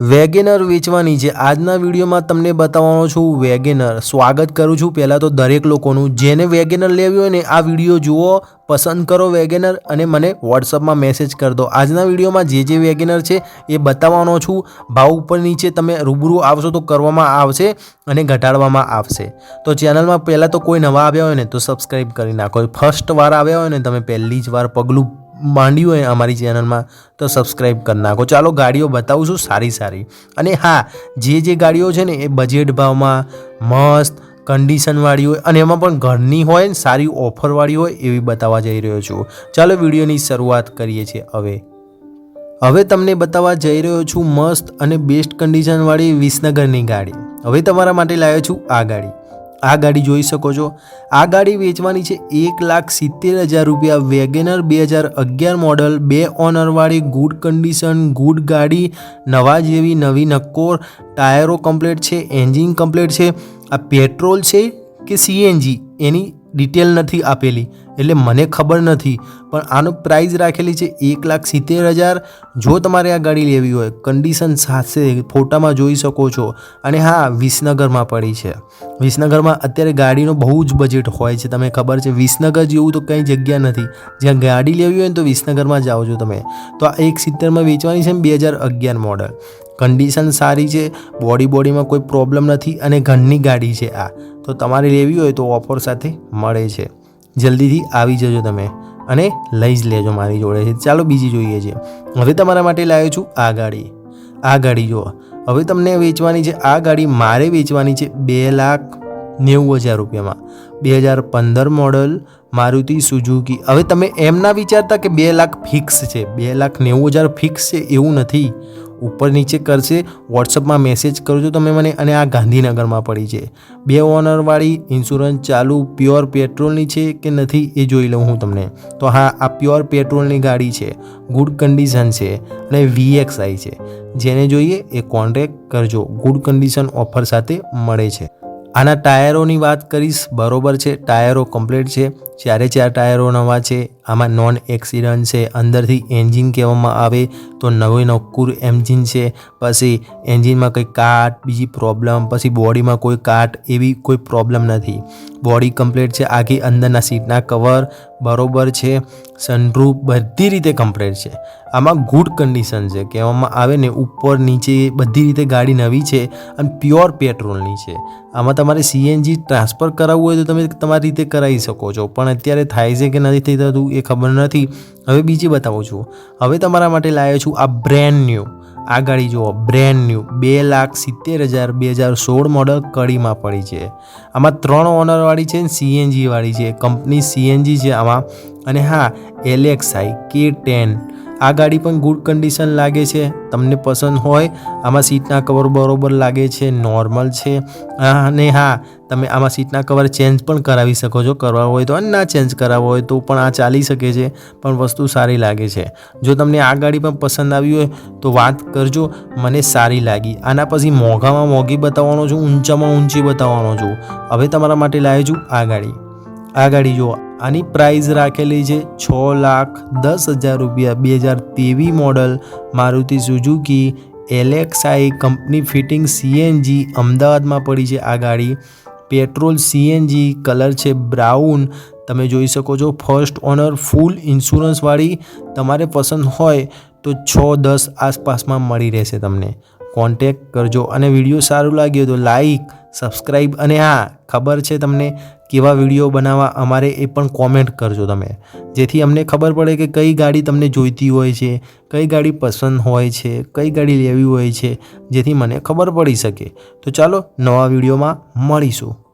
WagonR વેચવાની છે આજના વિડીયોમાં તમને બતાવવાનો છું, વેગેનર. સ્વાગત કરું છું પહેલાં તો દરેક લોકોનું. જેને વેગેનર લેવી હોય ને, આ વીડિયો જુઓ, પસંદ કરો વેગેનર અને મને વોટ્સઅપમાં મેસેજ કરી દો. આજના વિડીયોમાં જે જે વેગેનર છે, એ બતાવવાનો છું. ભાવ ઉપર નીચે તમે રૂબરૂ આવશો તો કરવામાં આવશે અને ઘટાડવામાં આવશે. તો ચેનલમાં પહેલાં તો કોઈ નવા આવ્યા હોય ને, તો સબસ્ક્રાઈબ કરી નાખો. ફર્સ્ટ વાર આવ્યા હોય ને, તમે પહેલી જ વાર પગલું માંડ્યું હોય અમારી ચેનલમાં, તો સબસ્ક્રાઈબ કરી નાખો. ચાલો ગાડીઓ બતાવું છું સારી સારી. અને હા, જે જે ગાડીઓ છે ને, એ બજેટ ભાવમાં મસ્ત કન્ડિશનવાળી હોય અને એમાં પણ ઘરની હોય ને, સારી ઓફરવાળી હોય એવી બતાવવા જઈ રહ્યો છું. ચાલો વિડીયોની શરૂઆત કરીએ છીએ હવે. હવે તમને બતાવવા જઈ રહ્યો છું મસ્ત અને બેસ્ટ કન્ડિશનવાળી વિસનગરની ગાડી. હવે તમારા માટે લાવ્યો છું આ ગાડી. આ ગાડી જોઈ શકો છો. આ ગાડી વેચવાની છે એક લાખ સિત્તેર હજાર રૂપિયા. વેગેનર બે હજાર અગિયાર મોડલ, બે ઓનરવાળી, ગુડ કન્ડિશન, ગુડ ગાડી, નવા જેવી, નવી નક્કોર, ટાયરો કમ્પ્લેટ છે, એન્જિન કમ્પ્લેટ છે. આ પેટ્રોલ છે કે સીએનજી? એની ડિટેલ નથી આપેલી. એટલે મને ખબર નથી. પણ આનો પ્રાઇઝ રાખેલી છે એક લાખ સિત્તેર હજાર. જો તમારે આ ગાડી લેવી હોય કન્ડિશન સાથે ફોટામાં જોઈ શકો છો. અને હા, વિસનગરમાં પડી છે. વિસનગરમાં અત્યારે ગાડીનો બહુ જ બજેટ હોય છે. તમે ખબર છે, વિસનગર જેવું તો કંઈ જગ્યા નથી. જ્યાં ગાડી લેવી હોય ને તો વિસનગરમાં જાઓ છો તમે. તો આ એક સિત્તેરમાં વેચવાની છે ને બે હજાર અગિયાર મોડલ કન્ડિશન સારી છે બોડી બોડીમાં કોઈ પ્રોબ્લેમ નથી અને ઘરની ગાડી છે આ. તો તમારે લેવી હોય તો ઓફર સાથે મળે છે. જલ્દીથી આવી જજો તમે અને લઈ જ લેજો મારી જોડે. છે ચાલો બીજી જોઈએ છે. હવે તમારા માટે લાવ્યો છું આ ગાડી. આ ગાડી જુઓ. હવે તમને વેચવાની છે, આ ગાડી મારે વેચવાની છે બે લાખ નેવું હજાર રૂપિયામાં. બે હજાર પંદર મોડલ મારુતિ સુઝુકી હવે તમે એમ ના વિચારતા કે બે લાખ ફિક્સ છે. બે લાખ નેવું હજાર ફિક્સ છે એવું નથી. ઉપર નીચે કરશે વોટ્સઅપમાં મેસેજ કરજો તમે મને અને આ ગાંધીનગરમાં પડી છે. બે ઓનરવાળી ઇન્સ્યોરન્સ ચાલુ પ્યોર પેટ્રોલની છે કે નથી એ જોઈ લઉં હું તમને. તો હા, આ પ્યોર પેટ્રોલની ગાડી છે. ગુડ કન્ડિશન છે અને વીએક્સઆઈ છે. જેને જોઈએ એ કોન્ટેક કરજો. ગુડ કન્ડિશન ઓફર સાથે મળે છે. આના ટાયરોની વાત કરીશ. બરોબર છે. ટાયરો કમ્પ્લીટ છે. ચારે ચાર ટાયરો નવા છે, આમાં નોન એક્સિડન્ટ છે, અંદરથી એન્જિન કહેવામાં આવે તો નવી નક્કુર એન્જિન છે, પછી એન્જિનમાં કંઈ કાટ, બીજી પ્રોબ્લેમ પછી બોડીમાં કોઈ કાટ, એવી કોઈ પ્રોબ્લેમ નથી. બોડી કમ્પ્લીટ છે, આખી અંદરના સીટના કવર બરોબર છે સનરૂફ બધી રીતે કમ્પ્લીટ છે. આમાં ગુડ કન્ડિશન છે, કહેવામાં આવે ને ઉપર નીચે બધી રીતે ગાડી નવી છે અને પ્યોર પેટ્રોલની છે. આમાં તમારે સીએનજી ટ્રાન્સફર કરાવવું હોય તો તમે તમારી રીતે કરાવી શકો છો, પણ અત્યારે થાય છે કે નથી થતું એ ખબર નથી. હવે બીજી બતાવું છું. હવે તમારા માટે લાવ્યો છું આ બ્રેન્ડ ન્યૂ આ ગાડી જુઓ બ્રેન્ડ ન્યૂ બે લાખ સિત્તેર હજાર બે હજાર સોળ મોડલ કડીમાં પડી છે. આમાં ત્રણ ઓનરવાળી છે ને સીએનજીવાળી છે. કંપની સીએનજી છે આમાં. અને હા એલેક્સાઈ કે ટેન આ ગાડી પણ ગુડ કન્ડિશન લાગે છે. તમને પસંદ હોય, આમાં સીટના કવર બરોબર લાગે છે નોર્મલ છે. અને હા, તમે આમાં સીટના કવર ચેન્જ પણ કરાવી શકો છો. કરવા હોય તો અને ના ચેન્જ કરાવવો હોય તો પણ આ ચાલી શકે છે, પણ વસ્તુ સારી લાગે છે. જો તમને આ ગાડી પણ પસંદ આવી હોય તો વાત કરજો, મને સારી લાગી. આના પછી મોંઘામાં મોંઘી બતાવવાનો છું, ઊંચામાં ઊંચી બતાવવાનો છું. હવે તમારા માટે લાવ્યો છું આ ગાડી. આ ગાડી જુઓ. આની પ્રાઇસ રાખેલી છે છ લાખ દસ હજાર રૂપિયા. બે હજાર તેવી model Maruti Suzuki LXI company fitting CNG અમદાવાદમાં પડી છે આ ગાડી. પેટ્રોલ સીએનજી કલર છે બ્રાઉન તમે જોઈ શકો છો ફર્સ્ટ ઓનર ફૂલ ઇન્સ્યોરન્સવાળી તમારે પસંદ હોય તો છ દસ આસપાસમાં મળી રહેશે તમને. કોન્ટેક કરજો અને વીડિયો સારું લાગ્યો તો લાઈક સબસ્ક્રાઈબ અને હા, ખબર છે તમને કેવા વીડિયો બનાવવા અમારે એ પણ કોમેન્ટ કરજો તમે. જેથી અમને ખબર પડે કે કઈ ગાડી તમને જોઈતી હોય છે, કઈ ગાડી પસંદ હોય છે, કઈ ગાડી લેવી હોય છે, જેથી મને ખબર પડી શકે. તો ચાલો નવા વિડીયોમાં મળીશું.